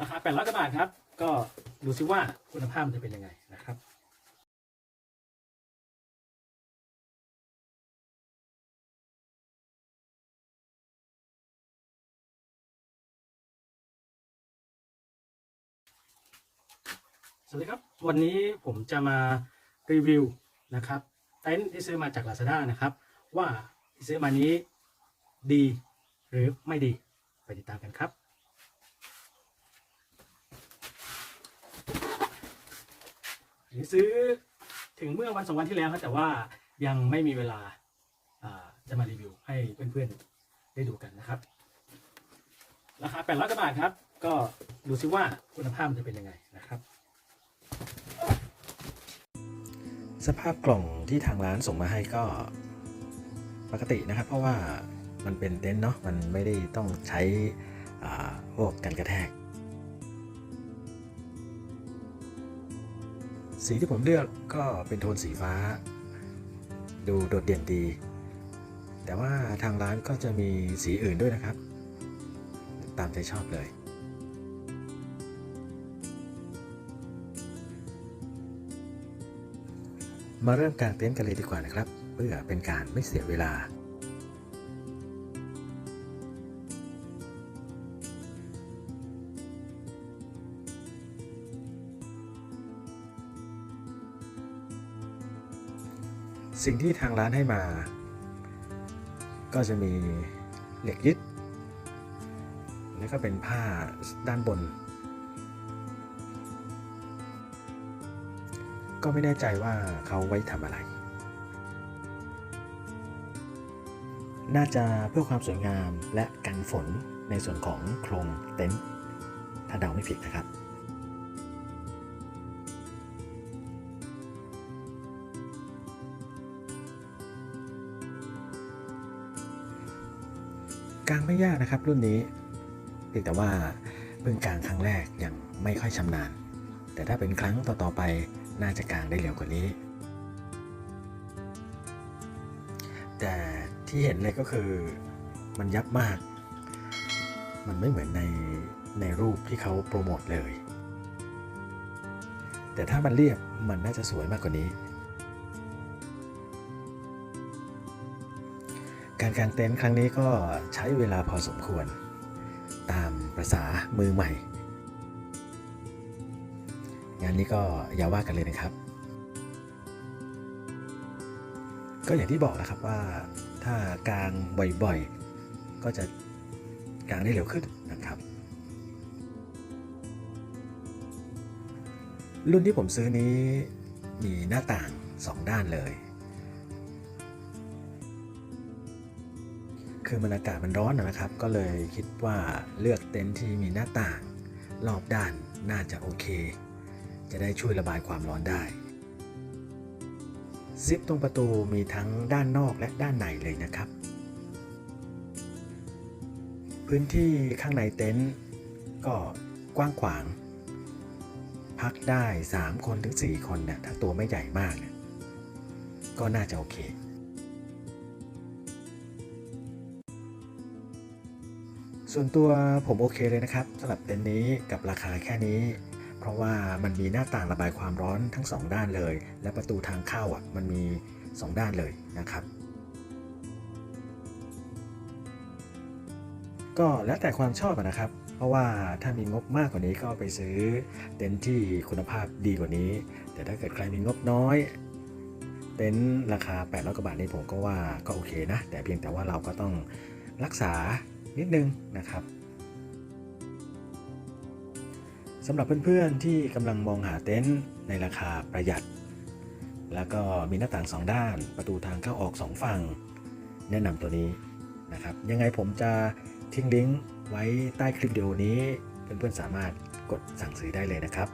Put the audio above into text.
ราคา800กว่าบาทครับ ก็ดูซิว่าคุณภาพมันจะเป็นยังไงนะครับสวัสดีครับ วันนี้ผมจะมารีวิวนะครับเต็นท์ที่ซื้อมาจาก Lazada นะครับ ว่าที่ซื้อมานี้ดีหรือไม่ดี ไปติดตามกันครับ อันนี้ซื้อถึงเมื่อวันสองวันที่แล้วครับแต่ว่ายังไม่มีเวลาจะมารีวิวให้เพื่อนๆได้ดูกันนะครับ ราคา 800กว่าบาทครับ ก็ดูซิว่าคุณภาพมันจะเป็นยังไงนะครับ สภาพกล่องที่ทางร้านส่งมาให้ก็ปกตินะครับ เพราะว่ามันเป็นเต็นท์เนาะมันไม่ได้ต้องใช้พวกกันกระแทก สีที่ผมเลือกก็เป็นโทนสีฟ้า ดูโดดเด่นดี แต่ว่าทางร้านก็จะมีสีอื่นด้วยนะครับ ตามใจชอบเลย มาเริ่มกางเต็นท์กันเลยดีกว่านะครับ เพื่อเป็นการไม่เสียเวลา สิ่งที่ทางร้านให้มา ก็จะมีเหล็กยึด แล้วก็เป็นผ้าด้านบน ก็ไม่แน่ใจว่าเขาไว้ทำอะไร น่าจะเพื่อความสวยงามและกันฝนในส่วนของโครงเต็นท์ถ้าเดาไม่ผิดนะครับ กางไม่ยากนะครับ รุ่นนี้เพียงแต่ว่าเพิ่งกางครั้งแรกยังไม่ค่อยชำนาญ แต่ถ้าเป็นครั้งต่อๆไปน่าจะกลางได้เร็วกว่านี้ แต่ที่เห็นเลยก็คือมันยับมาก มันไม่เหมือนในในรูปที่เขาโปรโมทเลย แต่ถ้ามันเรียบมันน่าจะสวยมากกว่านี้ การกางเต็นท์ครั้งนี้ก็ใช้เวลาพอสมควร ตามประษามือใหม่ งานนี้ก็อย่าว่ากันเลยนะครับ ก็อย่างที่บอกนะครับว่าถ้ากางบ่อยๆ ก็จะกางได้เร็วขึ้นนะครับ รุ่นที่ผมซื้อนี้มีหน้าต่าง 2 ด้านเลย คือมันอากาศมันร้อนนะครับ ก็เลยคิดว่าเลือกเต็นท์ที่มีหน้าต่างรอบด้านน่าจะโอเค จะได้ช่วยระบายความร้อนได้ซิปตรงประตูมีทั้งด้านนอกและด้านในเลยนะครับ พื้นที่ข้างในเต็นท์ก็กว้างขวาง พักได้ 3 คนถึง 4 คนเนี่ยถ้าตัวไม่ใหญ่มากเนี่ยก็น่าจะโอเค ส่วนตัวผมโอเคเลยนะครับสำหรับเต็นท์นี้กับราคาแค่นี้ เพราะว่ามันมีหน้าต่างระบายความร้อนทั้ง 2 ด้านเลย และประตูทางเข้าอะมันมี 2 ด้านเลยนะครับ ก็แล้วแต่ความชอบนะครับ เพราะว่าถ้ามีงบมากกว่านี้ก็ไปซื้อเต็นท์ที่คุณภาพดีกว่านี้ แต่ถ้าเกิดใครมีงบน้อยเต็นท์ราคา800กว่าบาทนี้ผมก็ว่าก็โอเคนะ แต่เพียงแต่ว่าเราก็ต้องรักษา นิดนึงนะครับสำหรับเพื่อนๆที่กำลังมองหาเต็นท์ในราคาประหยัด แล้วก็มีหน้าต่าง 2 ด้าน ประตูทางเข้าออก 2 ฝั่ง แนะนำตัวนี้นะครับ ยังไงผมจะทิ้งลิงก์ไว้ใต้คลิปวิดีโอนี้ เพื่อนๆสามารถกดสั่งซื้อได้เลยนะครับ